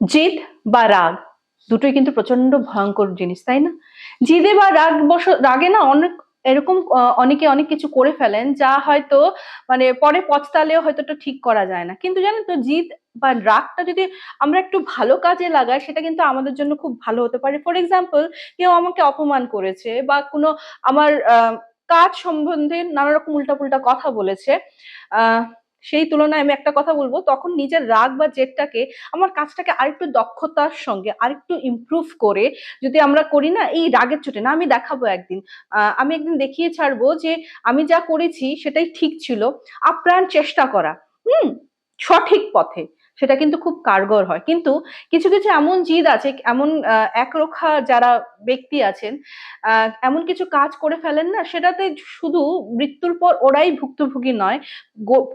জিদ বা রাগ। দুটোই কিন্তু প্রচণ্ড ভয়ঙ্কর জিনিস, তাই না? জিদে বা রাগ বস রাগে না অনেক, এরকম অনেকে অনেক কিছু করে ফেলেন যা হয়তো মানে পরে পচতালেও হয়তো ওটা ঠিক করা যায় না। কিন্তু জানেন তো, জিদ বা রাগটা যদি আমরা একটু ভালো কাজে লাগাই, সেটা কিন্তু আমাদের জন্য খুব ভালো হতে পারে। ফর এক্সাম্পল, কেউ আমাকে অপমান করেছে বা কোনো আমার কাজ সম্বন্ধে নানা রকম উল্টাপুল্টা কথা বলেছে সেই তুলনায় আমি একটা কথা বলব, তখন নিজের রাগ বা জেদটাকে, আমার কাজটাকে আরেকটু দক্ষতার সঙ্গে আরেকটু ইমপ্রুভ করে যদি আমরা করি না, এই রাগের চোটে, না আমি দেখাবো একদিন। আমি একদিন দেখিয়ে ছাড়বো যে, আমি যা করেছি সেটাই ঠিক ছিল, আপ্রাণ চেষ্টা করা। হুম? সঠিক পথে। সেটা কিন্তু খুব কারগর হয়। কিন্তু কিছু কিছু এমন জিদ আছে, এমন একরক্ষা যারা ব্যক্তি আছেন এমন কিছু কাজ করে ফেলেন না, সেটাতে শুধু মৃত্যুর পর ওরাই ভুক্তভোগী নয়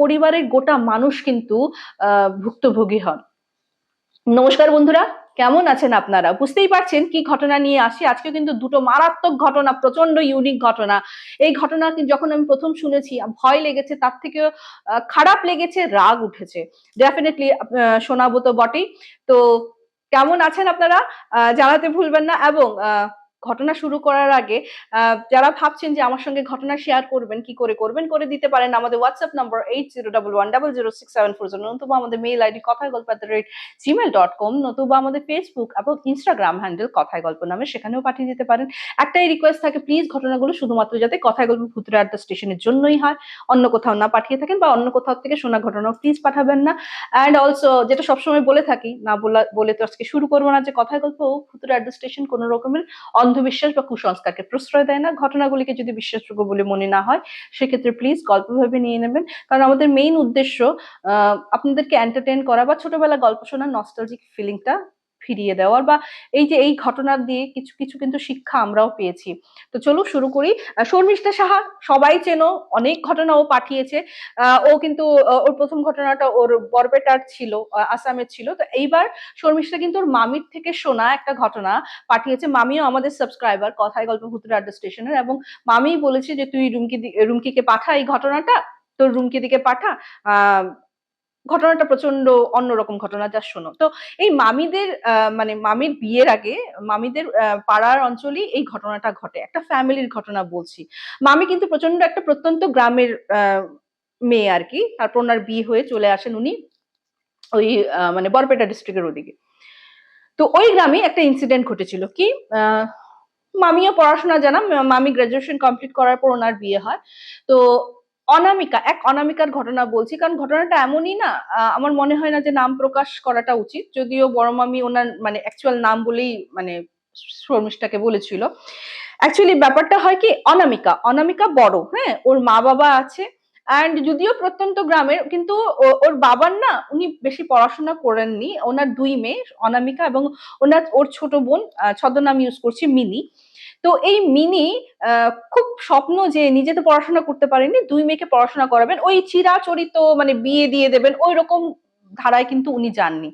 পরিবারের গোটা মানুষ কিন্তু ভুক্তভোগী হন। নমস্কার বন্ধুরা। কেমন আছেন আপনারা? বুঝতেই পারছেন কি ঘটনা নিয়ে আসি। আজকে কিন্তু দুটো মারাত্মক ঘটনা প্রচণ্ড ইউনিক ঘটনা। এই ঘটনা যখন আমি প্রথম শুনেছি, ভয় লেগেছে, তার থেকেও খারাপ লেগেছে, রাগ উঠেছে। ডেফিনেটলি শোনাবো তো বটেই। তো কেমন আছেন আপনারা? জানাতে ভুলবেন না এবং ঘটনা শুরু করার আগে যারা ভাবছেন যে আমার সঙ্গে ঘটনা শেয়ার করবেন, কি করে করবেন, করে দিতে পারেন আমাদের WhatsApp number eight zero double one double zero six seven four zero নতুবা আমাদের মেইল আইডি কথায় গল্প at the rate Gmail dot com নতুবা আমাদের ফেসবুক এবং ইনস্টাগ্রাম হ্যান্ডেল কথায় গল্প নামে সেখানেও পাঠিয়ে দিতে পারেন। একটাই রিকোয়েস্ট থাকে প্লিজ ঘটনাগুলো শুধুমাত্র যাতে কথায় গল্প ভূতুরে আড্ডা স্টেশনের জন্যই হয়। অন্য কোথাও না পাঠিয়ে থাকেন বা অন্য কোথাও থেকে শোনা ঘটনাও প্লিজ পাঠাবেন না। অ্যান্ড অলসো যেটা সবসময় বলে থাকি, না বলা তো আজকে শুরু করব না যে কথায় গল্প ভূতুরে আড্ডা স্টেশন কোনো রকমের অন্ধবিশ্বাস বা কুসংস্কারকে প্রশ্রয় দেয় না। ঘটনাগুলিকে যদি বিশ্বাসযোগ্য বলে মনে না হয়, সেক্ষেত্রে প্লিজ গল্পভাবে নিয়ে নেবেন। কারণ আমাদের মেইন উদ্দেশ্য আপনাদেরকে এন্টারটেন করা বা ছোটবেলা গল্প শোনার নস্টালজিক ফিলিংটা ফিরিয়ে দেওয়ার বা এই যে এই ঘটনা দিয়ে কিছু কিছু কিন্তু শিক্ষা আমরাও পেয়েছি। তো চলো শুরু করি। শর্মিষ্ঠা সাহা, সবাই চেনো, অনেক ঘটনা ও পাঠিয়েছে। ও কিন্তু ওর প্রথম ঘটনাটা ওর বরপেটার ছিল আসামের ছিল। তো এইবার শর্মিষ্ঠা কিন্তু ওর মামির থেকে শোনা একটা ঘটনা পাঠিয়েছে। মামিও আমাদের সাবস্ক্রাইবার, কথায় গল্প ভূতুরে আড্ডা স্টেশনের এবং মামি বলেছে যে, তুই রুমকি রুমকিকে পাঠা এই ঘটনাটা, তোর রুমকি দিকে পাঠা। আহ ঘটনাটা প্রচণ্ড অন্যরকম ঘটনা, যা শোনো। তো এই মামিদের মানে মামির বিয়ের আগে মামিদের পাড়ার অঞ্চলেই এই ঘটনাটা ঘটে। একটা ফ্যামিলির ঘটনা বলছি। মামি কিন্তু প্রচণ্ড একটা প্রত্যন্ত গ্রামের মেয়ে আর কি। তারপর ওনার বিয়ে হয়ে চলে আসেন উনি ওই মানে বরপেটা ডিস্ট্রিক্টের ওদিকে। তো ওই গ্রামে একটা ইনসিডেন্ট ঘটেছিল কি? মামিও পড়াশোনা জানা মামি গ্রাজুয়েশন কমপ্লিট করার পর ওনার বিয়ে হয়। তো অনামিকা, এক অনামিকার ঘটনা বলছি, কারণ ঘটনাটা এমনই না আমার মনে হয় না যে নাম প্রকাশ করাটা উচিত, যদিও বড় মামি ওনার মানে অ্যাকচুয়াল নাম বলেই মানে শর্মিষ্ঠাকে বলেছিল। অ্যাকচুয়ালি ব্যাপারটা হয় কি, অনামিকা অনামিকা বড় হ্যাঁ ওর মা বাবা আছে অ্যান্ড যদিও প্রত্যন্ত গ্রামের, কিন্তু ওর বাবার না, উনি বেশি পড়াশোনা করেননি, ওনার দুই মেয়ে, অনামিকা এবং ওনার, ওর ছোট বোন ছদ্মনাম ইউজ করছি মিনি তো এই মিনি খুব স্বপ্ন যে নিজে তো পড়াশোনা করতে পারেনি, দুই মেয়েকে পড়াশোনা করাবেন, ওই চিরাচরিত মানে বিয়ে দিয়ে দেবেন, ওই রকম ধারায় কিন্তু উনি যাননি।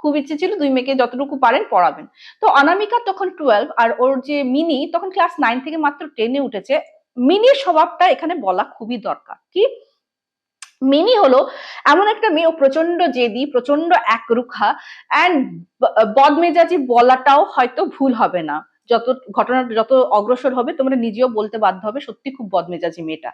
খুব ইচ্ছে ছিল দুই মেয়েকে যতটুকু পারেন পড়াবেন। তো অনামিকা তখন টুয়েলভ আর ওর যে মিনি, তখন ক্লাস নাইন থেকে মাত্র টেনে উঠেছে। মিনির স্বভাবটা এখানে বলা খুবই দরকার। কি? মিনি হলো এমন একটা মেয়ে, ও প্রচণ্ড জেদি প্রচণ্ড একরুখা অ্যান্ড বদমেজাজি বলাটাও হয়তো ভুল হবে না। যত ঘটনা যত অগ্রসর হবে তোমরা নিজেও বলতে বাধ্য হবে সত্যি খুব বদমেজাজি মেয়েটা।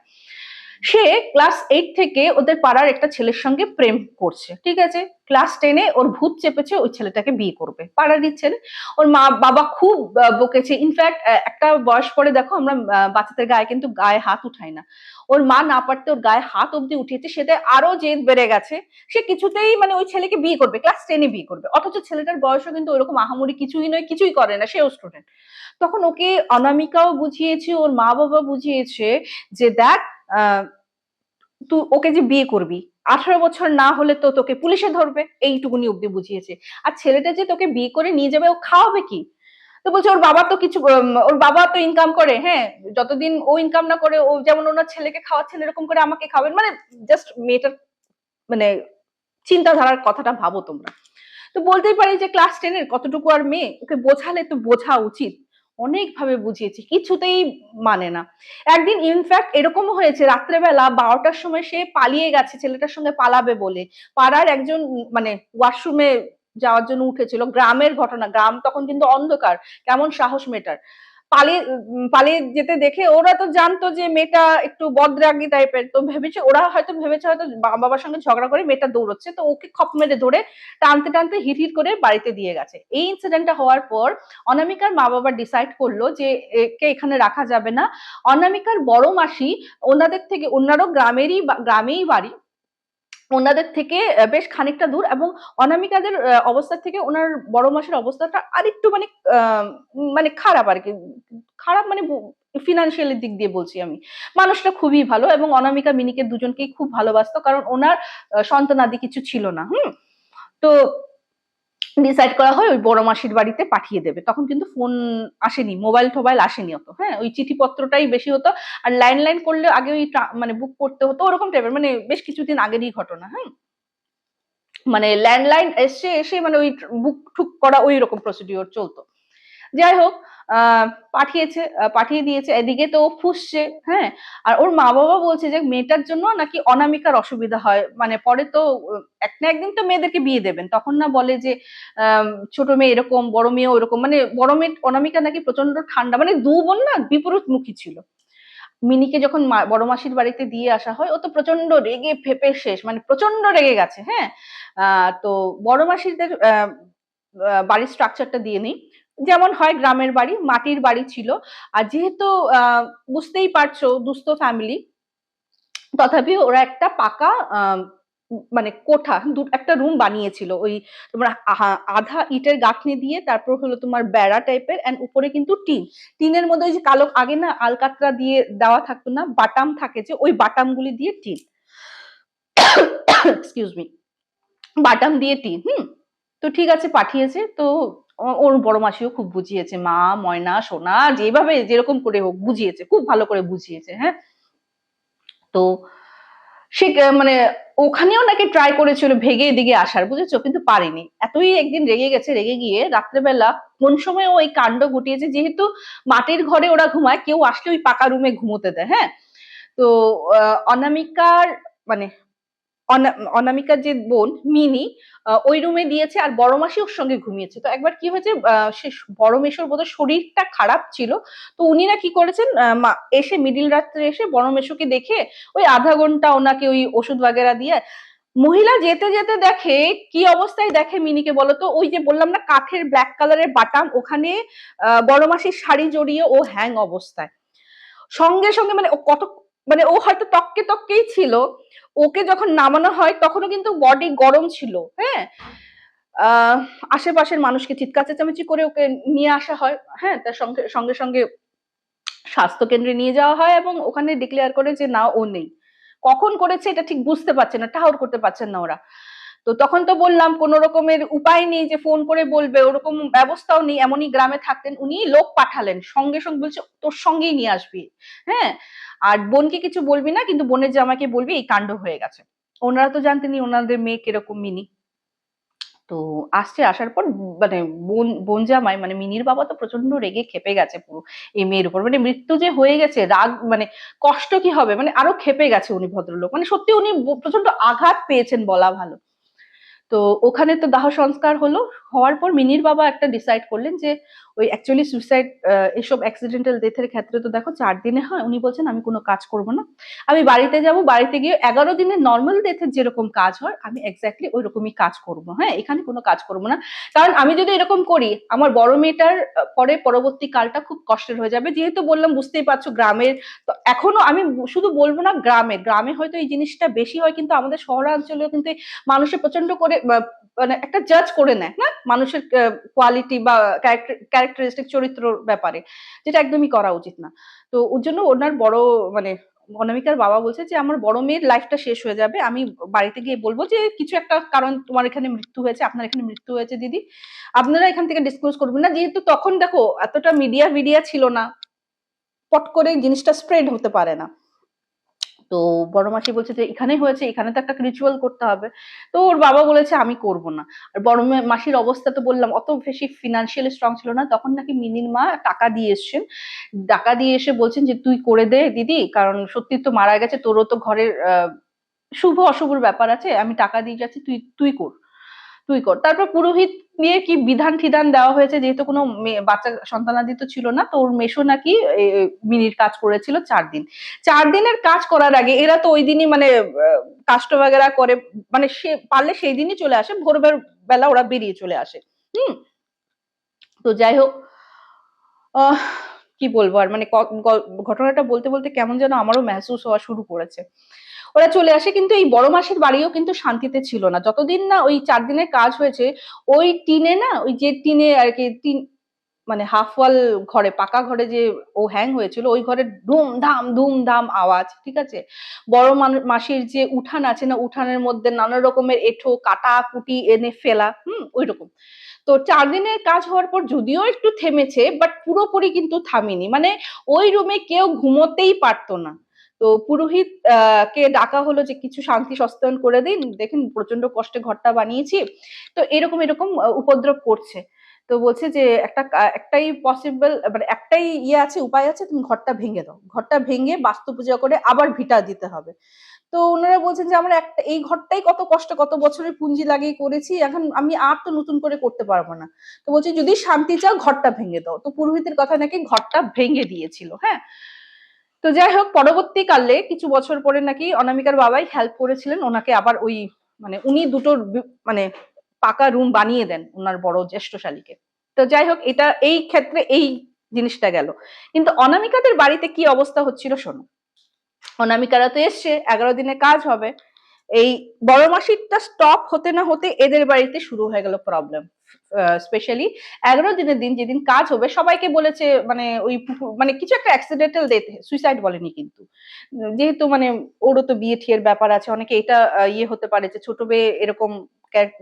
সে ক্লাস এইট থেকে ওদের পাড়ার একটা ছেলের সঙ্গে প্রেম করছে, ঠিক আছে? ক্লাস টেনে ওর ভূত চেপেছে, ওই ছেলেটাকে বিয়ে করবে পাড়ারই ছেলে ওর মা, বাবা খুব বকেছে। ইনফ্যাক্ট একটা বয়স পরে দেখো আমরা বাচ্চাদের গায়ে কিন্তু গায়ে হাত উঠাই না। ওর মা না পারতে ওর গায়ে হাত অব্দি উঠিয়েছে সেটা আরও জেদ বেড়ে গেছে, সে কিছুতেই মানে ওই ছেলেকে বিয়ে করবে ক্লাস টেনে বিয়ে করবে। অথচ ছেলেটার বয়সও কিন্তু ওইরকম আহামরি কিছুই নয়, কিছুই করে না, সেও স্টুডেন্ট তখন ওকে অনামিকাও বুঝিয়েছে, ওর মা বাবা বুঝিয়েছে যে দেখ তুই ওকে যে বিয়ে করবি, আঠারো বছর না হলে তো তোকে পুলিশে ধরবে, এইটুকুনি অব্দি বুঝিয়েছে। আর ছেলেটা যে তোকে বিয়ে করে নিয়ে যাবে, ও খাওয়াবে কি? তো বলছে, ওর বাবা তো কিছু ওর বাবা তো ইনকাম করে হ্যাঁ যতদিন ও ইনকাম না করে, ও যেমন ওনার ছেলেকে খাওয়াচ্ছেন এরকম করে আমাকে খাওয়াবেন মানে জাস্ট মেয়েটার মানে চিন্তাধারার কথাটা ভাবো তোমরা। তো বলতেই পারি যে ক্লাস টেনের কতটুকু আর মেয়ে, ওকে বোঝালে তো বোঝা উচিত। অনেকভাবে বুঝিয়েছি, কিছুতেই মানে না। একদিন ইনফ্যাক্ট এরকমও হয়েছে, রাত্রেবেলা বারোটার সময় সে পালিয়ে গেছে, ছেলেটার সঙ্গে পালাবে বলে। পাড়ার একজন মানে ওয়াশরুমে যাওয়ার জন্য উঠেছিল, গ্রামের ঘটনা, গ্রাম তখন কিন্তু অন্ধকার, কেমন সাহস মেয়েটার পালিয়ে পালিয়ে যেতে দেখে ওরা তো জানতো যে মেয়েটা একটু বদরাগী টাইপের তো ভেবেছে, ওরা হয়তো ভেবেছে হয়তো বাবার সঙ্গে ঝগড়া করে মেয়েটা দৌড়চ্ছে। তো ওকে খপ মেরে ধরে টানতে টানতে হিট করে বাড়িতে দিয়ে গেছে। এই ইনসিডেন্টটা হওয়ার পর অনামিকার মা বাবা ডিসাইড করল যে একে এখানে রাখা যাবে না। অনামিকার বড় মাসি ওনাদের থেকে, ওনারও গ্রামেরই গ্রামেই বাড়ি। ওনাদের থেকে বেশ খানিকটা দূর এবং অনামিকাদের অবস্থা থেকে ওনার বড় মাসের অবস্থাটা আরেকটু মানে মানে খারাপ আর কি। খারাপ মানে ফিনান্সিয়ালের দিক দিয়ে বলছি আমি। মানুষটা খুবই ভালো এবং অনামিকা মিনিকে দুজনকেই খুব ভালোবাসতো কারণ ওনার সন্তান আদি কিছু ছিল না, হুম? তো ডিসাইড করা হয়, ওই বড় মাসির বাড়িতে পাঠিয়ে দেবে। তখন কিন্তু ফোন আসেনি মোবাইল টোবাইল আসেনি অত। হ্যাঁ ওই চিঠিপত্রটাই বেশি হতো। আর লাইন লাইন করলে আগে ওই মানে বুক করতে হতো, ওরকম টাইপের মানে বেশ কিছুদিন আগেরই ঘটনা হ্যাঁ। মানে ল্যান্ডলাইন এসে এসে মানে ওই বুক ঠুক করা ওই রকম প্রসিডিওর চলতো। যাই হোক পাঠিয়েছে পাঠিয়ে দিয়েছে। এদিকে তো ফুসছে হ্যাঁ? আর ওর মা বাবা বলছে যে মেয়েটার জন্য নাকি অনামিকার অসুবিধা হয়। মানে পরে তো এক না একদিন তো মেয়েদেরকে বিয়ে দেবেন। তখন না বলে যে ছোট মেয়ে এরকম, বড় মেয়েও এরকম। মানে বড় মেয়ে, অনামিকা নাকি প্রচণ্ড ঠান্ডা মানে দু বোন না বিপরীতমুখী ছিল। মিনিকে যখন বড় মাসির বাড়িতে দিয়ে আসা হয়, ও তো প্রচণ্ড রেগে ফেপে শেষ মানে প্রচণ্ড রেগে গেছে হ্যাঁ? তো বড় মাসিদের বাড়ির স্ট্রাকচারটা দিয়ে নিই। যেমন হয় গ্রামের বাড়ি, মাটির বাড়ি ছিল। আর যেহেতু বুঝতেই পারছ, দুস্থ ফ্যামিলি তথাপি ওরা একটা পাকা মানে কোঠা একটা রুম বানিয়েছিল। ওই তোমার আধা ইটের গাঁথনি দিয়ে, তারপর হলো তোমার বেড়া টাইপের অ্যান্ড উপরে কিন্তু টিন। টিনের মধ্যে ওই যে কালো, আগে না আলকাতরা দিয়ে দেওয়া থাকতো না, বাটাম থাকে যে, ওই বাটামগুলি দিয়ে টিন। এক্সকিউজ মি বাটাম দিয়ে টিন, হুম? তো ঠিক আছে, পাঠিয়েছে। তো ওর বড় মাসিও খুব বুঝিয়েছে, মা, ময়না, সোনা, যেভাবে যেরকম করে হোক বুঝিয়েছে, খুব ভালো করে বুঝিয়েছে হ্যাঁ? তো সে মানে ওখানেও নাকি ট্রাই করেছিল ভেগে এদিকে আসার, বুঝেছ? কিন্তু পারেনি। এতই একদিন রেগে গেছে, রেগে গিয়ে রাত্রেবেলা কোন সময় ওই কাণ্ড ঘটিয়েছে, যেহেতু মাটির ঘরে ওরা ঘুমায়, কেউ আসলে ওই পাকা রুমে ঘুমোতে দেয় হ্যাঁ? তো অনামিকার মানে অনামিকার যে বোন মিনি ওই রুমে দিয়েছে আর বড় মাসি ওর সঙ্গে ঘুমিয়েছে। তো একবার কি হয়েছে সে বড় মেশোর বোধহয় শরীরটা খারাপ ছিল। তো উনি না কি করেছেন এসে মিডিল রাত্রে এসে বড় মেশোকে দেখে ওই আধা ঘণ্টা ওনাকে ওই ওষুধ বাগেরা দিয়ে মহিলা যেতে যেতে দেখে, কি অবস্থায় দেখে মিনিকে বলতো ওই যে বললাম না, কাঠের ব্ল্যাক কালারের বাটাম, ওখানে বড় মাসির শাড়ি জড়িয়ে ও হ্যাং অবস্থায়। সঙ্গে সঙ্গে মানে কত মানে ও হয়তো তককে তককেই ছিল। ওকে যখন নামানো হয় তখনও কিন্তু বডি গরম ছিল হ্যাঁ? আশেপাশের মানুষকে চিৎকার, চেঁচামেচি করে ওকে নিয়ে আসা হয় হ্যাঁ? তার সঙ্গে সঙ্গে সঙ্গে স্বাস্থ্য কেন্দ্রে নিয়ে যাওয়া হয় এবং ওখানে ডিক্লেয়ার করে যে না, ও নেই। কখন করেছে এটা ঠিক বুঝতে পারছে না টাউর করতে পারছেন না ওরা। তো তখন তো বললাম, কোন রকমের উপায় নেই যে ফোন করে বলবে, ওরকম ব্যবস্থাও নেই। এমনই গ্রামে থাকতেন, উনি লোক পাঠালেন। সঙ্গে সঙ্গে বলছে, তোর সঙ্গেই নিয়ে আসবি। হ্যাঁ? আর বোনকে কিছু বলবি না, কিন্তু বোনের জামাইকে বলবি, এই কাণ্ড হয়ে গেছে। ওনারা তো জানতেনি ওনাদের মেয়ে কীরকম মিনি। তো আসছে, আসার পর মানে বোন বোন জামাই মানে মিনির বাবা তো প্রচণ্ড রেগে খেপে গেছে পুরো এই মেয়ের উপর। মানে মৃত্যু যে হয়ে গেছে, রাগ মানে কষ্ট কি হবে? মানে আরও খেপে গেছে উনি ভদ্রলোক। মানে সত্যি উনি প্রচণ্ড আঘাত পেয়েছেন বলা ভালো। তো ওখানে তো দাহ সংস্কার হলো হওয়ার পর মিনির বাবা একটা ডিসাইড করলেন যে, ওই অ্যাকচুয়ালি সুইসাইড এসব অ্যাক্সিডেন্টাল ডেথের ক্ষেত্রে তো দেখো চার দিনে হয়, উনি বলছেন আমি কোনো কাজ করব না। আমি বাড়িতে যাব, বাড়িতে গিয়ে এগারো দিনে নর্মাল ডেথের যেরকম কাজ হয়, আমি এক্স্যাক্টলি ওই রকমই কাজ করব। হ্যাঁ এখানে কোনো কাজ করব না। কারণ আমি যদি এরকম করি, আমার বড় মেয়েটার পরে পরবর্তী কালটা খুব কষ্টের হয়ে যাবে। যেহেতু বললাম বুঝতেই পারছ গ্রামের, তো এখনও আমি শুধু বলব না গ্রামে গ্রামে হয়তো এই জিনিসটা বেশি হয়, কিন্তু আমাদের শহরাঞ্চলেও কিন্তু মানুষের প্রচণ্ড করে মানে একটা জাজ করে নেয় না মানুষের কোয়ালিটি বা ক্যারেক্টারিস্টিক চরিত্রর ব্যাপারে, যেটা একদমই করা উচিত না। তো ওর জন্য ওনার বড় মানে অনামিকার বাবা বলছে যে, আমার বড় মেয়ের লাইফটা শেষ হয়ে যাবে। আমি বাড়িতে গিয়ে বলব যে, কিছু একটা কারণ তোমার এখানে মৃত্যু হয়েছে, আপনার এখানে মৃত্যু হয়েছে, দিদি। আপনারা এখান থেকে ডিসক্লোজ করবেন না। যেহেতু তখন দেখো, এতটা মিডিয়া ভিডিয়া ছিল না, পট করে জিনিসটা স্প্রেড হতে পারে না। তো বড় মাসি বলছে যে এখানে হয়েছে, এখানে তো একটা রিচুয়াল করতে হবে। তো ওর বাবা বলেছে, আমি করব না। আর বড় মাসির অবস্থা তো বললাম, অত বেশি ফিনান্সিয়ালি স্ট্রং ছিল না। তখন নাকি মিনির মা টাকা দিয়ে এসছেন। টাকা দিয়ে এসে বলছেন যে, তুই করে দে দিদি, কারণ সত্যি তো মারা গেছে, তোরও তো ঘরের শুভ অশুভর ব্যাপার আছে, আমি টাকা দিয়ে যাচ্ছি, তুই তুই কর। তুই কর। তারপর পুরোহিত নিয়ে কি বিধান ঠিধান দেওয়া হয়েছে? যেহেতু কোনো বাচ্চা সন্তানাদি তো ছিল না, তো ওর মেশো নাকি মিনির কাজ করেছিল চার দিন। চার দিনের কাজ করার আগে এরা তো ওই দিনই মানে কাষ্ট বাগেরা করে মানে সে, পারলে সেই দিনই চলে আসে ভোরবের বেলা ওরা বেরিয়ে চলে আসে। হুম? তো যাই হোক কি বলব আর মানে ঘটনাটা বলতে বলতে কেমন যেন আমারও মেহসুস হওয়া শুরু করেছে। ওরা চলে আসে, কিন্তু এই বড় মাসের বাড়িও কিন্তু শান্তিতে ছিল না। যতদিন না ওই চার দিনের কাজ হয়েছে, ওই টিনে না, ওই যে টিনে আর কি টিন মানে হাফ ওয়াল ঘরে, পাকা ঘরে যে ও হ্যাং হয়েছিল, ওই ঘরে ধুমধাম ধুমধাম আওয়াজ, ঠিক আছে? বড় মাসির যে উঠান আছে না, উঠানের মধ্যে নানা রকমের এঠো, কাটা, কুটি এনে ফেলা, হুম, ওই রকম। তো চার দিনের কাজ হওয়ার পর যদিও একটু থেমেছে বাট পুরোপুরি কিন্তু থামেনি। মানে ওই রুমে কেউ ঘুমোতেই পারতো না। তো পুরোহিত কে ডাকা হলো যে কিছু শান্তি সস্তায়ন করে দিন, দেখেন প্রচণ্ড কষ্টে ঘরটা বানিয়েছি। তো এরকম এরকম উপদ্রব করছে। তো বলছে যে একটা একটাই পসিবল মানে একটাই ইয়ে আছে, উপায় আছে, তুমি ঘরটা ভেঙে দাও। ঘরটা ভেঙে বাস্তু পূজা করে আবার ভিটা দিতে হবে। তো ওনারা বলছেন যে আমরা একটা, এই ঘরটাই কত কষ্ট, কত বছরের পুঁজি লাগিয়ে করেছি, এখন আমি আর তো নতুন করে করতে পারব না। তো বলছে যদি শান্তি চাও, ঘরটা ভেঙে দাও। তো পুরোহিতের কথা নাকি ঘরটা ভেঙে দিয়েছিল হ্যাঁ? তো যাই হোক, পরবর্তীকালে কিছু বছর পরে নাকি অনামিকার বাবাই হেল্প করেছিলেন, ওনাকে আবার ওই মানে উনি দুটো মানে পাকা রুম বানিয়ে দেন ওনার বড় জ্যেষ্ঠ শালীকে। তো যাই হোক, এটা এই ক্ষেত্রে এই জিনিসটা গেল। কিন্তু অনামিকাদের বাড়িতে কি অবস্থা হচ্ছিল শোনো। অনামিকারা তো এসছে, এগারো দিনে কাজ হবে। এই বড় মাসিকটা স্টপ হতে না হতে এদের বাড়িতে শুরু হয়ে গেল প্রবলেম স্পেশালি এগারো দিনের দিন যেদিন কাজ হবে, সবাইকে বলেছে মানে ওই মানে কিছু একটা অ্যাক্সিডেন্টাল ডেথ সুইসাইড বলেনি কিন্তু। যেহেতু মানে ওরও তো বিয়ে ঠিয়ের ব্যাপার আছে, অনেকে এটা ইয়ে হতে পারে যে ছোট মেয়ে এরকম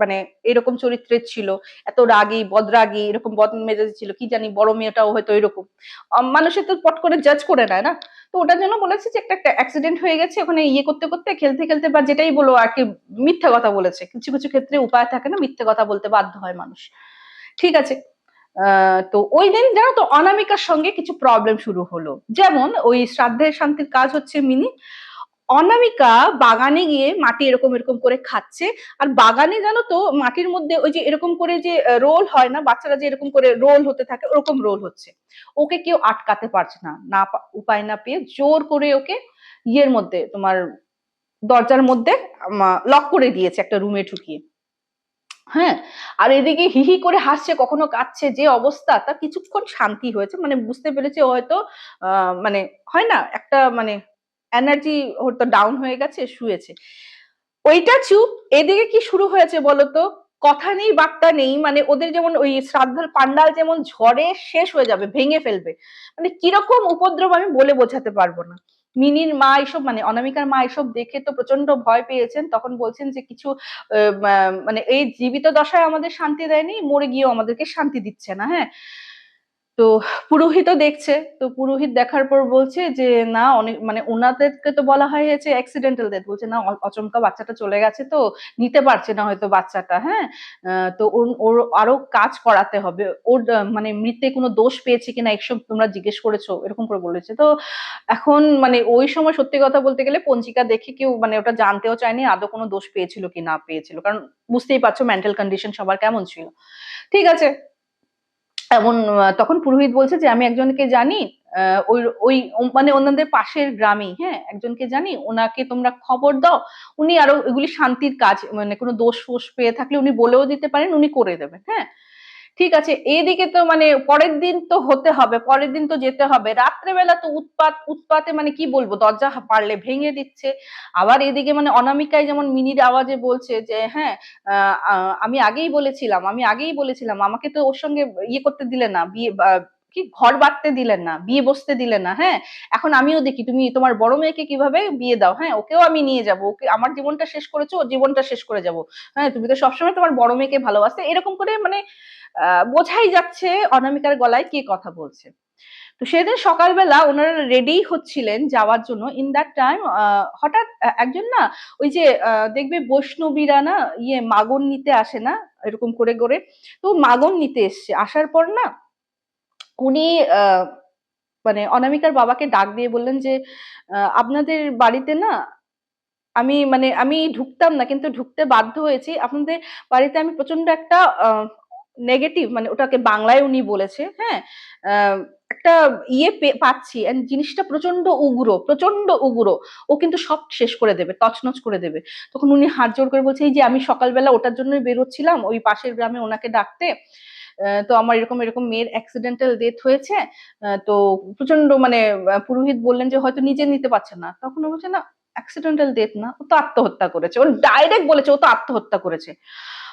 মানে এরকম চরিত্রের ছিল। এত রাগী, বদরাগী, এরকম বদ মেজাজ ছিল। কি জানি বড় মেয়েটাও হয়তো এরকম। মানুষের তো পট করে জাজ করে নেয় না? তো ওটার জন্য বলেছে যে একটা অ্যাক্সিডেন্ট হয়ে গেছে, ওখানে ইয়ে করতে করতে, খেলতে খেলতে বা যেটাই বলো আর কি, মিথ্যা কথা বলেছে। কিছু কিছু ক্ষেত্রে উপায় থাকে না, মিথ্যে কথা বলতে বাধ্য হয় মানুষ। ঠিক আছে। তো ওই দিন জানো তো অনামিকার সঙ্গে কিছু প্রবলেম শুরু হলো। যেমন ওই শ্রাদ্ধের শান্তির কাজ হচ্ছে মিনি অনামিকা বাগানে গিয়ে মাটি এরকম এরকম করে খাচ্ছে। আর বাগানে জানো তো, মাটির মধ্যে ওই যে এরকম করে যে রোল হয় না, বাচ্চারা যে এরকম করে রোল হতে থাকে, ওরকম রোল হচ্ছে। ওকে কেউ আটকাতে পারছে না না উপায় না পেয়ে জোর করে ওকে ইয়ের মধ্যে, তোমার দরজার মধ্যে লক করে দিয়েছে একটা রুমে ঢুকিয়ে। হ্যাঁ? আর এদিকে হিহি করে হাসছে, কখনো কাঁদছে, যে অবস্থা তা কিছুক্ষণ শান্তি হয়েছে। মানে বুঝতে পেরেছে হয়তো মানে হয় না, একটা মানে এনার্জি হয়তো ডাউন হয়ে গেছে, শুয়েছে। ওইটা চুপ, এদিকে কি শুরু হয়েছে বলতো? কথা নেই, বার্তা নেই মানে ওদের যেমন ওই শ্রাদ্ধের পান্ডাল যেমন ঝড়ে শেষ হয়ে যাবে, ভেঙে ফেলবে। মানে কীরকম উপদ্রব আমি বলে বোঝাতে পারব না। মিনির মা এসব মানে অনামিকার মা এসব দেখে তো প্রচণ্ড ভয় পেয়েছেন, তখন বলছেন যে কিছু মানে এই জীবিত দশায় আমাদের শান্তি দেয়নি, মরে গিয়েও আমাদেরকে শান্তি দিচ্ছে না হ্যাঁ? তো পুরোহিতও দেখছে, তো পুরোহিত দেখার পর বলছে যে, না, অনেক মানে ওনাদেরকে তো বলা হয়েছে অ্যাক্সিডেন্টাল ডেথ বলছে, না অচমকা বাচ্চাটা চলে গেছে তো, নিতে পারছে না হয়তো বাচ্চাটা হ্যাঁ? তো ওর আরও কাজ করাতে হবে। ওর মানে মৃত্যে কোনো দোষ পেয়েছে কিনা এইসব তোমরা জিজ্ঞেস করেছ, এরকম করে বলেছে। তো এখন মানে ওই সময় সত্যি কথা বলতে গেলে পঞ্জিকা দেখে কেউ মানে ওটা জানতেও চায়নি আদৌ কোনো দোষ পেয়েছিল কি না পেয়েছিল। কারণ বুঝতেই পারছ মেন্টাল কন্ডিশন সবার কেমন ছিল। ঠিক আছে এমন তখন পুরোহিত বলছে যে, আমি একজনকে জানি ওই ওই মানে ওনাদের পাশের গ্রামে হ্যাঁ একজনকে জানি, ওনাকে তোমরা খবর দাও। উনি আরও এগুলি শান্তির কাজ মানে কোনো দোষ ফোষ পেয়ে থাকলে উনি বলেও দিতে পারেন, উনি করে দেবেন হ্যাঁ? ঠিক আছে এইদিকে তো মানে পরের দিন তো হতে হবে, পরের দিন তো যেতে হবে। রাত্রেবেলা তো উৎপাত, উৎপাতে মানে কি বলব, দরজা পারলে ভেঙে দিচ্ছে। আবার এদিকে মানে অনামিকায় যেমন মিনির আওয়াজে বলছে যে হ্যাঁ আমি আগেই বলেছিলাম, আমি আগেই বলেছিলাম, আমাকে তো ওর সঙ্গে ইয়ে করতে দিলে না, বিয়ে কি ঘর বাঁধতে দিলেন না, বিয়ে বসতে দিলেন না হ্যাঁ এখন আমিও দেখি, তুমি তোমার বড় মেয়েকে কীভাবে বিয়ে দাও হ্যাঁ ওকেও আমি নিয়ে যাব, ওকে, আমার জীবনটা শেষ করেছ, ওর জীবনটা শেষ করে যাব হ্যাঁ তুমি তো সবসময় তোমার বড় মেয়েকে ভালোবাসতে, এরকম করে মানে বোঝাই যাচ্ছে অনামিকার গলায় কে কথা বলছে। তো সেদিন সকালবেলা ওনারা রেডি হচ্ছিলেন যাওয়ার জন্য। ইন দ্যাট টাইম হঠাৎ একজন না ওই যে দেখবে বৈষ্ণবীরা না ইয়ে মাগন নিতে আসে না, এরকম করে করে। তো মাগন নিতে এসছে। আসার পর না উনি মানে অনামিকার বাবাকে ডাক দিয়ে বললেন যে আপনাদের বাড়িতে না আমি মানে আমি ঢুকতাম না, কিন্তু ঢুকতে বাধ্য হয়েছি। আপনাদের বাড়িতে আমি প্রচণ্ড একটা নেগেটিভ মানে ওটাকে বাংলায় উনি বলেছে হ্যাঁ একটা ইয়ে পাচ্ছি, and জিনিসটা প্রচণ্ড উগ্র প্রচণ্ড উগ্র। ও কিন্তু সব শেষ করে দেবে, তছনছ করে দেবে। তখন উনি হাত জোর করে বলছে, এই যে আমি সকালবেলা ওটার জন্যই বেরোচ্ছিলাম, ওই পাশের গ্রামে ওনাকে ডাকতে তো আমার এরকম এরকম মেয়ের অ্যাক্সিডেন্টাল ডেথ হয়েছে তো প্রচণ্ড মানে পুরোহিত বললেন যে হয়তো নিজে নিতে পারছে না। তখন ও বলছে, না অ্যাক্সিডেন্টাল ডেথ না, ও তো আত্মহত্যা করেছে। ও ডাইরেক্ট বলেছে, ও তো আত্মহত্যা করেছে।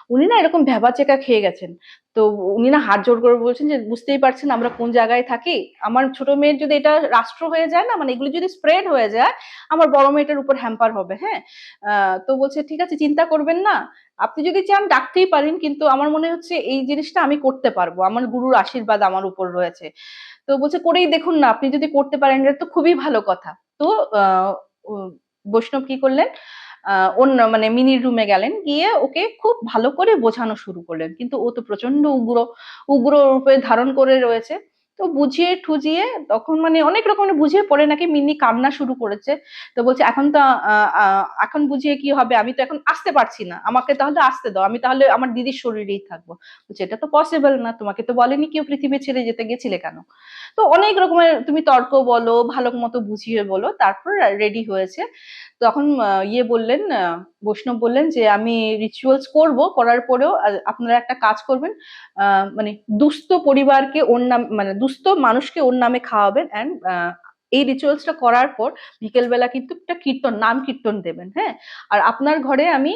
উনি না এরকম ভ্যাবাচেকা খেয়ে গেছেন। তো উনি না হাত জোর করে বলছেন যে বুঝতেই পারছেন আমরা কোন জায়গায় থাকি? আমার ছোট মেয়ের যদি এটা রাষ্ট্র হয়ে যায় না মানে এগুলো যদি স্প্রেড হয়ে যায় আমার বড় মেয়েটার উপর হ্যাম্পার হবে হ্যাঁ? তো বলছে ঠিক আছে চিন্তা করবেন না। আপনি যদি চান ডাকতেই পারেন কিন্তু আমার মনে হচ্ছে এই জিনিসটা আমি করতে পারব। আমার গুরুর আশীর্বাদ আমার উপর রয়েছে। তো বলছে করেই দেখুন না আপনি যদি করতে পারেন এটা তো খুবই ভালো কথা। তো আহ, বৈষ্ণব কি করলেন? আহ, অন্য মানে মিনির রুমে গেলেন, গিয়ে ওকে খুব ভালো করে বোঝানো শুরু করলেন। কিন্তু ও তো প্রচণ্ড উগ্র উগ্র রূপে ধারণ করে রয়েছে। তো বুঝিয়ে ঠুজিয়ে তখন মানে অনেক রকমের বুঝিয়ে পরে নাকি মিনি কান্না শুরু করেছে। তো বলছে, এখন তো এখন বুঝিয়ে কি হবে? আমি তো এখন আসতে পারছি না। আমাকে তাহলে আসতে দাও। আমি তাহলে আমার দিদির শরীরেই থাকব। বলছে, এটা তো পসিবল না। তোমাকে তো বলেনি কেউ পৃথিবী ছেড়ে যেতে গেছিলে কেন? তো অনেক রকমের তুমি তর্ক বলো, ভালো মতো বুঝিয়ে বলো, তারপর রেডি হয়েছে। তখন ইয়ে বললেন বৈষ্ণব বললেন যে, আমি রিচুয়ালস করব, করার পরেও আপনারা একটা কাজ করবেন মানে দুস্থ পরিবারকে ওর নাম মানে দুস্থ মানুষকে ওর নামে খাওয়াবেন অ্যান্ড এই রিচুয়ালসটা করার পর বিকেলবেলা কিন্তু একটা কীর্তন, নাম কীর্তন দেবেন হ্যাঁ? আর আপনার ঘরে আমি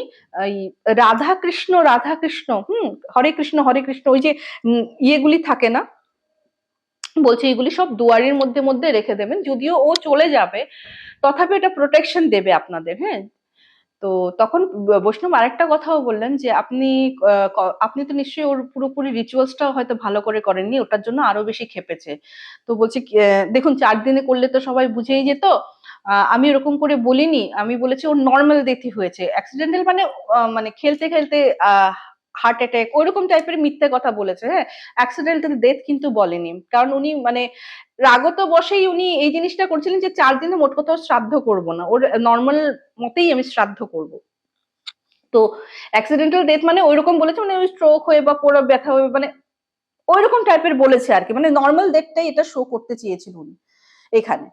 রাধা কৃষ্ণ রাধা কৃষ্ণ হুম, হরে কৃষ্ণ হরে কৃষ্ণ, ওই যে ইয়েগুলি থাকে না বলছে এগুলি সব দুয়ারের মধ্যে মধ্যে রেখে দেবেন। যদিও ও চলে যাবে, তথাপি এটা প্রোটেকশন দেবে আপনাদের হ্যাঁ? তো তখন বৈষ্ণব আরেকটা কথাও বললেন যে, আপনি আপনি তো নিশ্চয়ই ওর পুরোপুরি রিচুয়ালসটা হয়তো ভালো করে করেননি, ওটার জন্য আরও বেশি খেপেছে। তো বলছি দেখুন, চার দিনে করলে তো সবাই বুঝেই যেত। আমি ওরকম করে বলিনি, আমি বলেছি ওর নর্মাল ডেথই হয়েছে। অ্যাক্সিডেন্টাল মানে মানে খেলতে খেলতে হার্ট অ্যাটাক ওইরকম টাইপের মিথ্যে কথা বলেছে হ্যাঁ? অ্যাক্সিডেন্টাল ডেথ কিন্তু বলেনি। কারণ উনি মানে রাগত বসেই উনি এই জিনিসটা করছিলেন যে, চার দিনে মোট কোথাও শ্রাদ্ধ করব না। ওর নর্মাল মতেই আমি শ্রাদ্ধ করব। তো অ্যাক্সিডেন্টাল ডেথ মানে ওইরকম বলেছে মানে ওই স্ট্রোক হয়ে বা পুরো ব্যথা হয়ে মানে ওইরকম টাইপের বলেছে আর কি। মানে নর্মাল ডেথটাই এটা শো করতে চেয়েছিল উনি এখানে।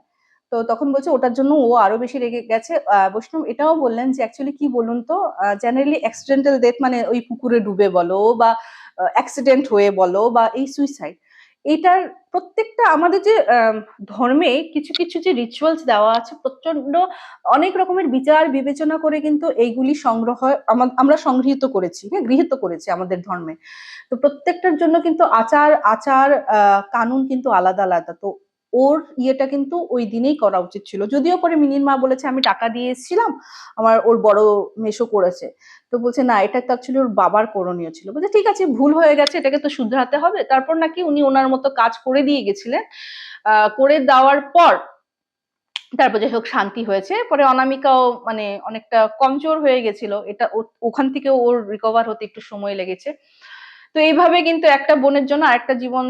তো তখন বলছে ওটার জন্য ও আরও বেশি রেগে গেছে। বৈষ্ণব এটাও বললেন যে অ্যাকচুয়ালি কি বলুন তো জেনারেলি অ্যাক্সিডেন্টাল ডেথ মানে ওই পুকুরে ডুবে বলো বা অ্যাক্সিডেন্ট হয়ে বলো বা এই সুইসাইড এইটার প্রত্যেকটা আমাদের যে ধর্মে কিছু কিছু যে রিচুয়ালস দেওয়া আছে প্রচণ্ড অনেক রকমের বিচার বিবেচনা করে কিন্তু এইগুলি সংগ্রহ, আমা- আমরা সংগৃহীত করেছি হ্যাঁ গৃহীত করেছি আমাদের ধর্মে। তো প্রত্যেকটার জন্য কিন্তু আচার আচার কানুন কিন্তু আলাদা আলাদা। তো ওর ইয়েটা কিন্তু ওই দিনেই করা উচিত ছিল। যদিও পরে মিনির মা বলেছে, আমি টাকা দিয়ে এসেছিলাম, আমার ওর বড় মেশো করেছে। তো বলছে, না, এটা তো অ্যাকচুয়ালি ওর বাবার করণীয় ছিল। বলছে, ঠিক আছে, ভুল হয়ে গেছে, এটাকে তো শুধরাতে হবে। তারপর নাকি উনি ওনার মতো কাজ করে দিয়ে গেছিলেন। করে দেওয়ার পর তারপর যাই হোক শান্তি হয়েছে। পরে অনামিকাও মানে অনেকটা কমজোর হয়ে গেছিল। এটা ওখান থেকে ওর রিকভার হতে একটু সময় লেগেছে। তো এইভাবে কিন্তু একটা বোনের জন্য আরেকটা জীবন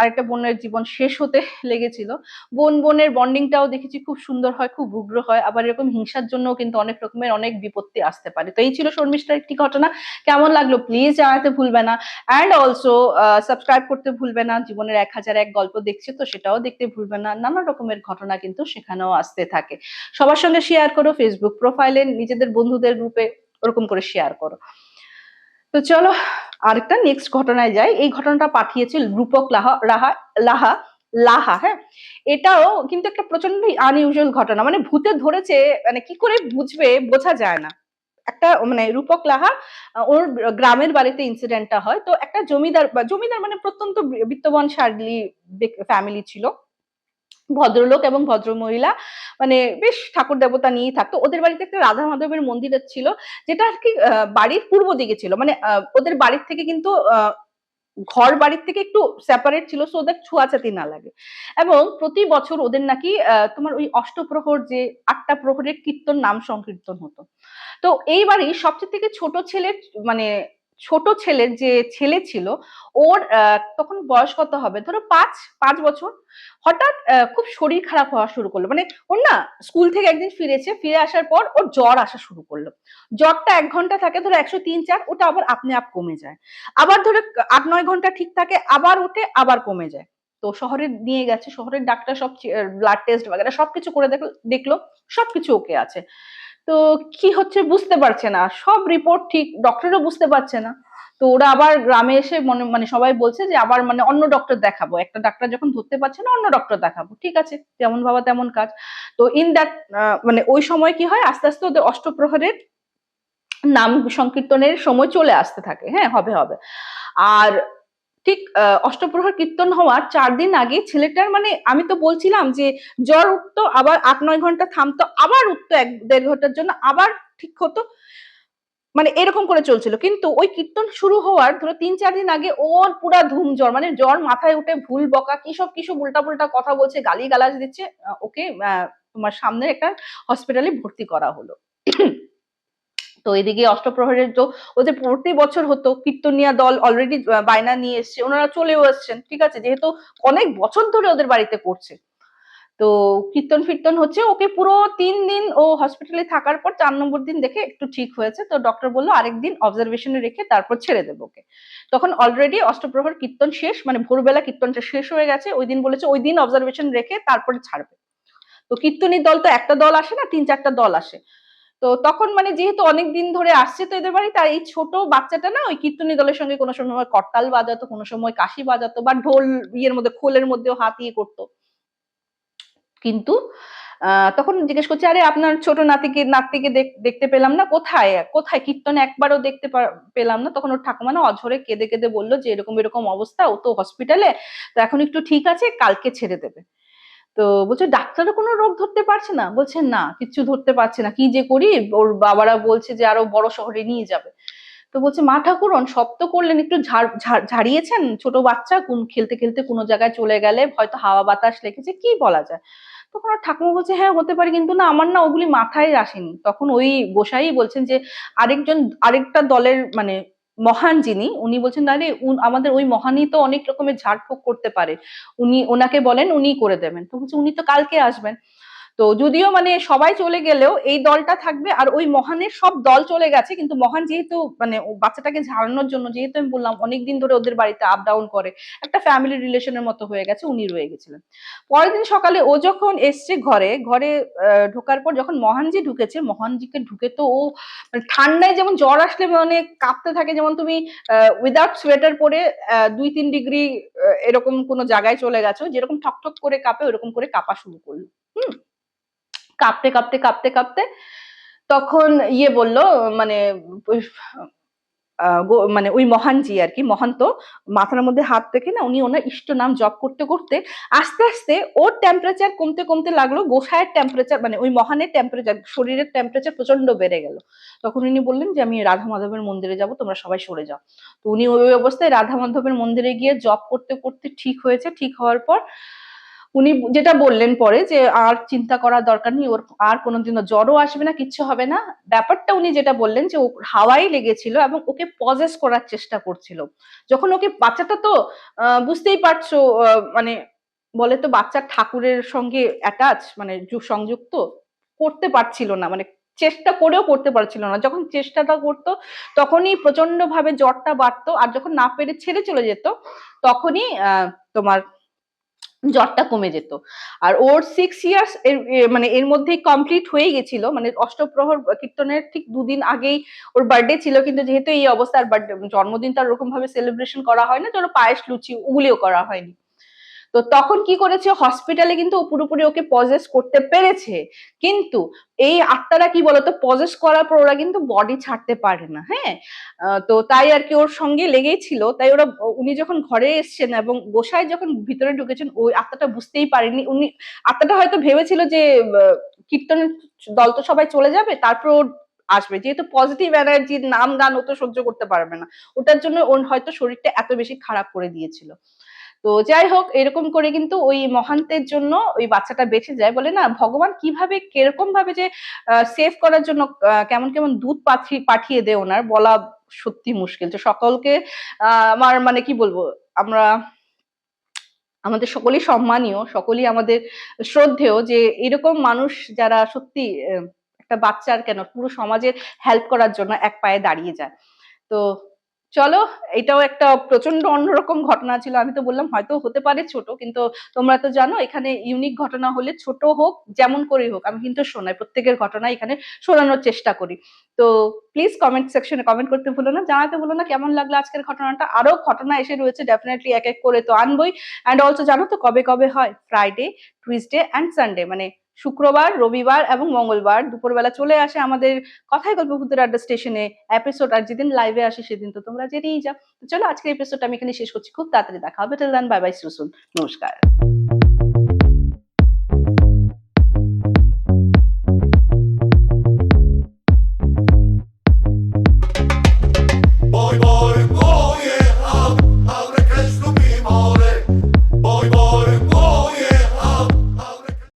আরেকটা বোনের জীবন শেষ হতে লেগেছিল। বোন, বোনের বন্ডিংটাও দেখেছি খুব সুন্দর হয়, খুব উগ্র হয়। আবার এরকম হিংসার জন্য কিন্তু অনেক রকমের অনেক বিপত্তি আসতে পারে। তো এই ছিল শর্মিষ্ঠার একটি ঘটনা। কেমন লাগল প্লিজ জানাতে ভুলবে না। অ্যান্ড অলসো সাবস্ক্রাইব করতে ভুলবে না। জীবনের এক হাজার এক গল্প দেখছে তো সেটাও দেখতে ভুলবে না। নানা রকমের ঘটনা কিন্তু সেখানেও আসতে থাকে। সবার সঙ্গে শেয়ার করো ফেসবুক প্রোফাইলে নিজেদের বন্ধুদের গ্রুপে ওরকম করে শেয়ার করো। তো চলো আরেকটা নেক্সট ঘটনায় যাই। এই ঘটনাটা পাঠিয়েছে রূপক লাহা লাহা লাহা হ্যাঁ? এটাও কিন্তু একটা প্রচণ্ড আনইউজুয়াল ঘটনা। মানে ভূতে ধরেছে মানে কি করে বুঝবে বোঝা যায় না। একটা মানে রূপক লাহা, ওর গ্রামের বাড়িতে ইনসিডেন্টটা হয়। তো একটা জমিদার জমিদার মানে প্রত্যন্ত বিত্তবান শার্লি ফ্যামিলি ছিল। ভদ্রলোক এবং ভদ্রমহিলা মানে বেশ ঠাকুর দেবতা নিয়েই থাকতো। ওদের বাড়িতে একটা রাধা মাধবের মন্দির ছিল, যেটা আর কি বাড়ির পূর্ব দিকে ছিল। মানে ওদের বাড়ির থেকে কিন্তু ঘর বাড়ির থেকে একটু সেপারেট ছিল সো ওদের ছোঁয়াছাতি না লাগে। এবং প্রতি বছর ওদের নাকি তোমার ওই অষ্টপ্রহর যে আটটা প্রহরের কীর্তন, নাম সংকীর্তন হতো। তো এই বাড়ি সবচেয়ে থেকে ছোট ছেলের মানে ছোট ছেলের যে ছেলে ছিল, ওর তখন বয়স কত হবে? ধরো পাঁচ পাঁচ বছর। হঠাৎ খুব শরীর খারাপ হওয়া শুরু করল। মানে ওর না স্কুল থেকে একদিন ফিরেছে, ফিরে আসার পর ওর জ্বর আসা শুরু করল। জ্বরটা এক ঘণ্টা থাকে, ধরো একশো তিন, চার, ওটা আবার আপনি আপ কমে যায়। আবার ধরো আট, নয় ঘণ্টা ঠিক থাকে, আবার ওঠে, আবার কমে যায়। তো শহরে নিয়ে গেছে, শহরের ডাক্তার সব ব্লাড টেস্ট বাগেরা সবকিছু করে দেখল দেখল, সবকিছু ওকে আছে। তো কি হচ্ছে বুঝতে পারছে না। সব রিপোর্ট ঠিক ডক্টরও বুঝতে পারছে না। তো ওরা আবার গ্রামে এসে মনে মানে সবাই বলছে যে আবার মানে অন্য ডক্টর দেখাবো। একটা ডাক্তার যখন ধরতে পারছে না, অন্য ডক্টর দেখাবো। ঠিক আছে, যেমন ভাবা তেমন কাজ। তো ইন দ্যাট মানে ওই সময় কি হয়, আস্তে আস্তে ওদের অষ্টপ্রহরের নাম সংকীর্তনের সময় চলে আসতে থাকে। হ্যাঁ হবে হবে। আর ঠিক অষ্টপ্রহর কীর্তন হওয়ার চার দিন আগে ছেলেটার মানে আমি তো বলছিলাম যে জ্বর উঠতো, আবার আট নয় ঘণ্টা থামতো, আবার উঠতো এক দেড় ঘণ্টার জন্য, আবার ঠিক হতো। মানে এরকম করে চলছিল। কিন্তু ওই কীর্তন শুরু হওয়ার ধরো তিন চার দিন আগে ওর পুরা ধুম জ্বর মানে জ্বর মাথায় উঠে ভুল বকা কিসব কিসব উল্টা পুল্টা কথা বলছে গালি গালাজ দিচ্ছে ওকে তোমার সামনে একটা হসপিটালে ভর্তি করা হলো। তো এদিকে অষ্টপ্রহরের তো ওদের প্রতি বছর হতো। কীর্তনিয়া দল অলরেডি বায়না নিয়ে এসছে। ওনারা চলেও এসছেন ঠিক আছে, যেহেতু অনেক বছর ধরে ওদের বাড়িতে করছে তো কীর্তন ফির্তন হচ্ছে, ওকে পুরো তিন দিন ও হসপিটালে থাকার পর চার নম্বর দিন দেখে একটু ঠিক হয়েছে। তো ডক্টর বলল আরেকদিন অবজারভেশনে রেখে তারপর ছেড়ে দেবো ওকে। তখন অলরেডি অষ্টপ্রহর কীর্তন শেষ মানে ভোরবেলা কীর্তনটা শেষ হয়ে গেছে। ওই দিন বলেছে, ওই দিন অবজারভেশন রেখে তারপরে ছাড়বে। তো কীর্তনীর দল তো একটা দল আসে না, তিন চারটা দল আসে। তো তখন মানে যেহেতু অনেক দিন ধরে আসছে তো এদের বাড়ি আর এই ছোট বাচ্চাটা না ওই কীর্তনী দলের সঙ্গে কোনো সময় করতাল বাজাতো, কোনো সময় কাশি বাজাতো বা ঢোল ইয়ের মধ্যে, খোলের মধ্যেও হাত ইয়ে করতো। কিন্তু তখন জিজ্ঞেস করছে, আরে, আপনার ছোট নাতিকে নাতিকে দেখ- দেখতে পেলাম না, কোথায়? কোথায়? কীর্তনে একবারও দেখতে পেলাম না। তখন ওর ঠাকুমা না অঝরে কেঁদে কেঁদে বলল যে, এরকম এরকম অবস্থা, ও তো হসপিটালে তো এখন একটু ঠিক আছে, কালকে ছেড়ে দেবে। তো বলছে ডাক্তারও কোনো রোগ ধরতে পারছে না। বলছে, না, কিচ্ছু ধরতে পারছে না। কি যে করি, ওর বাবারা বলছে যে আরও বড় শহরে নিয়ে যাবে। তো বলছে, মা ঠাকুরন, সব তো করলেন, একটু ঝাড়, ঝাড়- ঝাড়িয়েছেন? ছোট বাচ্চা কোন খেলতে খেলতে কোনো জায়গায় চলে গেলে হয়তো হাওয়া বাতাস লেগেছে, কি বলা যায়? তখন ওর ঠাকুমা বলছে হ্যাঁ হতে পারে, কিন্তু না, আমার না ওগুলি মাথায় আসেনি। তখন ওই গোসাই বলছেন যে, আরেকজন, আরেকটা দলের মানে মহান যিনি, উনি বলছেন তাহলে আমাদের ওই মহানই তো অনেক রকমের ঝাড়ফুঁক করতে পারে। উনি, ওনাকে বলেন উনি করে দেবেন। তো বলছে, উনি তো কালকে আসবেন। তো যদিও মানে সবাই চলে গেলেও এই দলটা থাকবে আর ওই মহানের সব দল চলে গেছে, কিন্তু মহান যেহেতু মানে বাচ্চাটাকে ঝাড়ানোর জন্য যেহেতু আমি বললাম অনেকদিন ধরে ওদের বাড়িতে আপ ডাউন করে, একটা ফ্যামিলি রিলেশনের মতো হয়ে গেছে, উনি রয়ে গেছিলেন। পরের দিন সকালে ও যখন এসছে ঘরে ঘরে ঢোকার পর যখন মহানজি ঢুকেছে মহানজিকে ঢুকে তো ও মানে ঠান্ডায় যেমন জ্বর আসলে মানে কাঁপতে থাকে, যেমন তুমি উইদাউট সোয়েটার পরে দুই তিন ডিগ্রি এরকম কোনো জায়গায় চলে গেছো, যেরকম ঠকঠক করে কাঁপে, ওরকম করে কাঁপা শুরু করল। হুম? কাঁপতে কাঁপতে কাঁপতে কাঁপতে তখন ইয়ে বলল মানে মানে ওই মহানজি আর কি, মহান্ত, মাথার মধ্যে হাত রেখে না উনি ওনার ইষ্ট নাম জপ করতে করতে আস্তে আস্তে ওর টেম্পারেচার কমতে কমতে লাগল, গোসাইয়ের টেম্পারেচার মানে ওই মহানের টেম্পারেচার শরীরের টেম্পারেচার প্রচণ্ড বেড়ে গেল। তখন উনি বললেন যে, আমি রাধা মাধবের মন্দিরে যাব, তোমরা সবাই সরে যাও। তো উনি ওই অবস্থায় রাধা মাধবের মন্দিরে গিয়ে জপ করতে করতে ঠিক হয়েছে, ঠিক হওয়ার পর উনি যেটা বললেন পরে যে আর চিন্তা করার দরকার নেই, ওর আর কোনোদিনও জ্বরও আসবে না, কিচ্ছু হবে না। ব্যাপারটা উনি যেটা বললেন যে ও হাওয়াই লেগেছিল এবং ওকে পজেস করার চেষ্টা করছিল। যখন ওকে বাচ্চাটা তো বুঝতেই পারছ মানে বলে তো বাচ্চা ঠাকুরের সঙ্গে অ্যাটাচ মানে সংযুক্ত, করতে পারছিল না মানে চেষ্টা করেও করতে পারছিল না। যখন চেষ্টাটা করতো, তখনই প্রচণ্ড ভাবে জ্বরটা বাড়তো, আর যখন না পেরে ছেড়ে চলে যেত, তখনই তোমার জ্বরটা কমে যেত। আর ওর সিক্স ইয়ার্স এর মানে এর মধ্যেই কমপ্লিট হয়ে গেছিল মানে অষ্টপ্রহর কীর্তনের ঠিক দুদিন আগেই ওর বার্থডে ছিল, কিন্তু যেহেতু এই অবস্থা আর বার্থডে জন্মদিন তার ওরকম ভাবে সেলিব্রেশন করা হয় না ধরো পায়েস, লুচি, ওগুলিও করা হয়নি। তো তখন কি করেছে? হসপিটালে কিন্তু পুরোপুরি ওকে পজেস করতে পেরেছে। কিন্তু এই আত্মারা কি বলতো? পজেস করার পর ওরা কিন্তু বডি ছাড়তে পারে না হ্যাঁ? তো তাই আর কি ওর সঙ্গে লেগেই ছিল। তাই ওরা, উনি যখন ঘরে এসছেন এবং গোসাই যখন ভিতরে ঢুকেছেন, ওই আত্মাটা বুঝতেই পারেনি। উনি, আত্মাটা হয়তো ভেবেছিল যে কীর্তনের দল তো সবাই চলে যাবে, তারপর আসবে। যেহেতু পজিটিভ এনার্জির নাম গান ও তো সহ্য করতে পারবে না। ওটার জন্য ওর হয়তো শরীরটা এত বেশি খারাপ করে দিয়েছিল। তো যাই হোক, এরকম করে কিন্তু ওই মহান্তের জন্য ওই বাচ্চাটা বেঁচে যায়। বলে, না, ভগবান কীভাবে, কীরকম ভাবে যে সেভ করার জন্য কেমন কেমন দুধ পাঠিয়ে পাঠিয়ে দেয় ওনার, বলা সত্যি মুশকিল তো সকলকে আমার মানে কি বলব, আমরা, আমাদের সকলেই সম্মানীয়, সকলেই আমাদের শ্রদ্ধেয় যে এরকম মানুষ যারা সত্যি একটা বাচ্চার কেন পুরো সমাজের হেল্প করার জন্য এক পায়ে দাঁড়িয়ে যায়। তো চলো, এটাও একটা প্রচণ্ড অন্যরকম ঘটনা ছিল। আমি তো বললাম, হয়তো হতে পারে ছোট, কিন্তু তোমরা তো জানো, এখানে ইউনিক ঘটনা হলে ছোট হোক, যেমন করেই হোক, আমি কিন্তু শোনাই, প্রত্যেকের ঘটনা এখানে শোনানোর চেষ্টা করি। তো প্লিজ কমেন্ট সেকশনে কমেন্ট করতে ভুলো না, জানাতে ভুলো না, কেমন লাগল আজকের ঘটনাটা? আরও ঘটনা এসে রয়েছে ডেফিনেটলি এক এক করে তো আনবই। অ্যান্ড অলসো জানো তো, কবে কবে হয়? ফ্রাইডে টুইসডে অ্যান্ড সানডে মানে শুক্রবার, রবিবার এবং মঙ্গলবার দুপুরবেলা চলে আসে আমাদের কথায় গল্প ভূতের আড্ডা স্টেশনে এপিসোড আর যেদিন লাইভে আসে সেদিন তো তোমরা জেনেই যাও। চলো আজকের এপিসোডটা আমি এখানে শেষ করছি। খুব তাড়াতাড়ি দেখা হবে। টেল বাই বাই সুসুল নমস্কার।